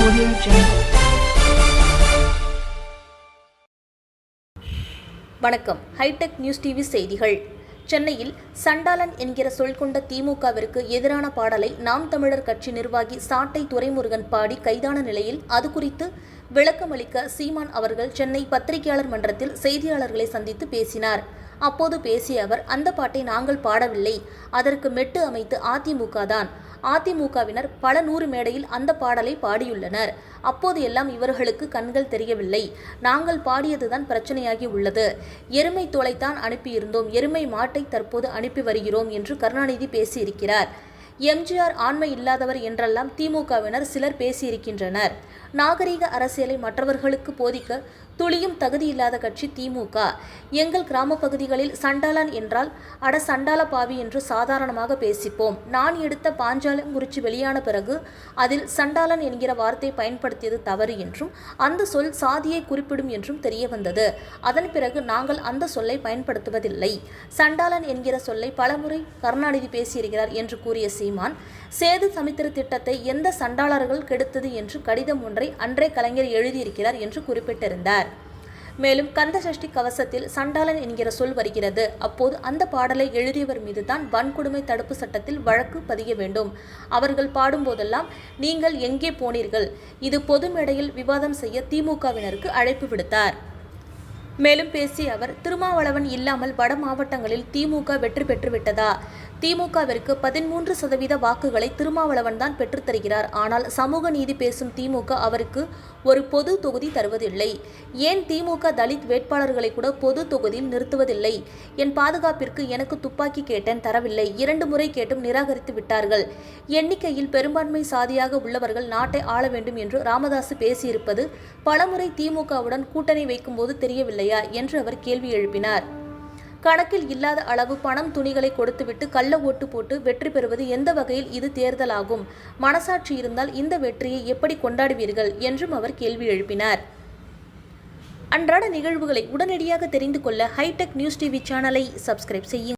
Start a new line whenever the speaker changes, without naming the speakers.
Audio Jungle.
வணக்கம் hitech news TV செய்திகள். சென்னையில் சண்டாளன் என்கிற சொல் கொண்ட திமுகவிற்கு எதிரான பாடலை நாம் தமிழர் கட்சி நிர்வாகி சாட்டை துரைமுருகன் பாடி கைதான நிலையில் அது குறித்து விளக்கமளிக்க சீமான் அவர்கள் சென்னை பத்திரிகையாளர் மன்றத்தில் செய்தியாளர்களை சந்தித்து பேசினார். அப்போது பேசிய அவர் அந்த பாட்டை நாங்கள் பாடவில்லை. அதற்கு மெட்டு அமைத்து அதிமுக தான். அதிமுகவினர் பல நூறு மேடையில் அந்த பாடலை பாடியுள்ளனர். அப்போது எல்லாம் இவர்களுக்கு கண்கள் தெரியவில்லை. நாங்கள் பாடியதுதான் பிரச்சனையாகி உள்ளது. எருமை தோலைத்தான் அனுப்பியிருந்தோம். எருமை மாட்டை தற்போது அனுப்பி வருகிறோம் என்று கருணாநிதி பேசியிருக்கிறார். எம்ஜிஆர் ஆண்மை இல்லாதவர் என்றெல்லாம் திமுகவினர் சிலர் பேசியிருக்கின்றனர். நாகரிக அரசியலை மற்றவர்களுக்கு போதிக்க துளியும் தகுதி இல்லாத கட்சி திமுக. எங்கள் கிராம பகுதிகளில் சண்டாளன் என்றால் அட சண்டால பாவி என்று சாதாரணமாக பேசிப்போம். நான் எடுத்த பாஞ்சாலங்குறிச்சி வெளியான பிறகு அதில் சண்டாளன் என்கிற வார்த்தை பயன்படுத்தியது தவறு என்றும் அந்த சொல் சாதியை குறிப்பிடும் என்றும் தெரிய வந்தது. அதன் பிறகு நாங்கள் அந்த சொல்லை பயன்படுத்துவதில்லை. சண்டாளன் என்கிற சொல்லை பலமுறை கருணாநிதி பேசியிருக்கிறார் என்று கூறிய சீமான் சேது சமுத்திர திட்டத்தை எந்த சண்டாளர்கள் கெடுத்தது என்று கடிதம் ஒன்றை அன்றே கலைஞர் எழுதியிருக்கிறார் என்று குறிப்பிட்டிருந்தார். மேலும் கந்த சஷ்டி கவசத்தில் சண்டாளன் என்கிற சொல் வருகிறது. அப்போது அந்த பாடலை எழுதியவர் மீது தான் வன்கொடுமை தடுப்பு சட்டத்தில் வழக்கு பதிய வேண்டும். அவர்கள் பாடும்போதெல்லாம் நீங்கள் எங்கே போனீர்கள்? இது பொது மேடையில் விவாதம் செய்ய திமுகவினருக்கு அழைப்பு விடுத்தார். மேலும் பேசிய அவர் திருமாவளவன் இல்லாமல் வட மாவட்டங்களில் திமுக வெற்றி பெற்றுவிட்டதா? திமுகவிற்கு பதிமூன்று சதவீத வாக்குகளை திருமாவளவன் தான் பெற்றுத்தருகிறார் ஆனால் சமூக நீதி பேசும் திமுக அவருக்கு ஒரு பொது தொகுதி தருவதில்லை. ஏன் திமுக தலித் வேட்பாளர்களை கூட பொது தொகுதியில் நிறுத்துவதில்லை? என் பாதுகாப்பிற்கு எனக்கு துப்பாக்கி கேட்டேன் தரவில்லை. இரண்டு முறை கேட்டும் நிராகரித்து விட்டார்கள். எண்ணிக்கையில் பெரும்பான்மை சாதியாக உள்ளவர்கள் நாட்டை ஆள வேண்டும் என்று ராமதாசு பேசியிருப்பது பலமுறை திமுகவுடன் கூட்டணி வைக்கும்போது தெரியவில்லையா? என்று அவர் கேள்வி எழுப்பினார். கணக்கில் இல்லாத அளவு பணம் துணிகளை கொடுத்துவிட்டு கள்ள ஓட்டு போட்டு வெற்றி பெறுவது எந்த வகையில் இது தேர்தலாகும்? மனசாட்சி இருந்தால் இந்த வெற்றியை எப்படி கொண்டாடுவீர்கள்? என்றும் அவர் கேள்வி எழுப்பினார். அன்றாட நிகழ்வுகளை உடனடியாக தெரிந்து கொள்ள ஹைடெக் நியூஸ் டிவி சேனலை சப்ஸ்கிரைப் செய்யுங்கள்.